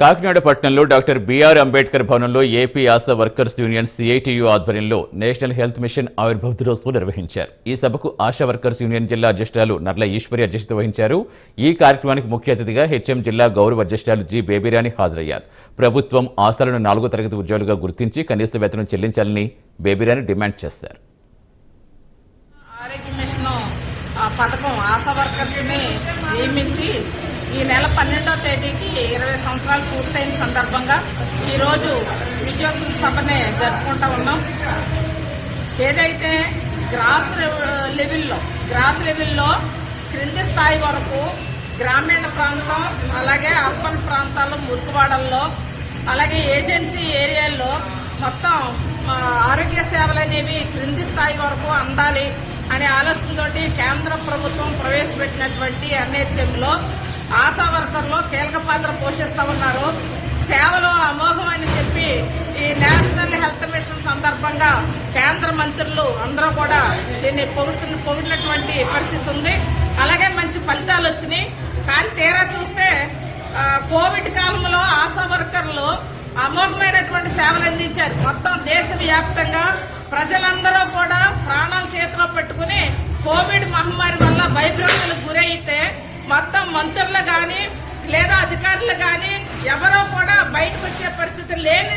కాకినాడ పట్టణంలో doctor B R Ambedkar భవనంలో AP ASHA workers union CITU ఆధ్వర్యంలో నేషనల్ హెల్త్ మిషన్ ఆవిర్భావ దినోత్సవం నిర్వహించారు. ఈ సభకు ఆశా వర్కర్స్ యూనియన్ జిల్లా అధ్యక్షురాలు నర్ల ఈశ్వరి అధ్యక్షత వహించారు. ఈ కార్యక్రమానికి ముఖ్య అతిథిగా హెచ్ఎం జిల్లా గౌరవ అధ్యక్షురాలు జి బేబీరాణి హాజరయ్యారు. ప్రభుత్వం ఆశాలను నాలుగో తరగతి ఉద్యోగులుగా గుర్తించి కనీస వేతనం చెల్లించాలని బేబీరాణి డిమాండ్ చేశారు. పథకం ఆశా వర్కర్స్ని నియమించి ఈ నెల పన్నెండో తేదీకి ఇరవై సంవత్సరాలు పూర్తయిన సందర్భంగా ఈరోజు రోజు సభనే జరుపుకుంటా ఉన్నాం. ఏదైతే గ్రాస్ లెవెల్లో గ్రాస్ లెవెల్లో క్రింది స్థాయి వరకు గ్రామీణ ప్రాంతం అలాగే అర్బన్ ప్రాంతాల్లో మురుగువాడల్లో అలాగే ఏజెన్సీ ఏరియాల్లో మొత్తం ఆరోగ్య సేవలు అనేవి క్రింది స్థాయి వరకు అందాలి అనే ఆలోచనతోటి కేంద్ర ప్రభుత్వం ప్రవేశపెట్టినటువంటి ఎన్హెచ్ఎంలో ఆశా కీలక పాత్ర పోషిస్తా ఉన్నారు. సేవలు అమోఘం అని చెప్పి ఈ నేషనల్ హెల్త్ మిషన్ సందర్భంగా కేంద్ర మంత్రులు అందరూ కూడా దీన్ని పొగుడుతున్న పొగిడినటువంటి పరిస్థితి ఉంది. అలాగే మంచి ఫలితాలు వచ్చినాయి. కానీ తీరా చూస్తే కోవిడ్ కాలంలో ఆశా వర్కర్లు అమోఘమైనటువంటి సేవలు అందించారు. మొత్తం దేశవ్యాప్తంగా ప్రజలందరూ కూడా ప్రాణాలు చేతిలో పెట్టుకుని కోవిడ్ మహమ్మారి వల్ల భయభ్రాంతులకు గురైతే మొత్తం మంత్రులు గాని లేదా అధికారులు కానీ ఎవరో కూడా బయటకు వచ్చే పరిస్థితి లేని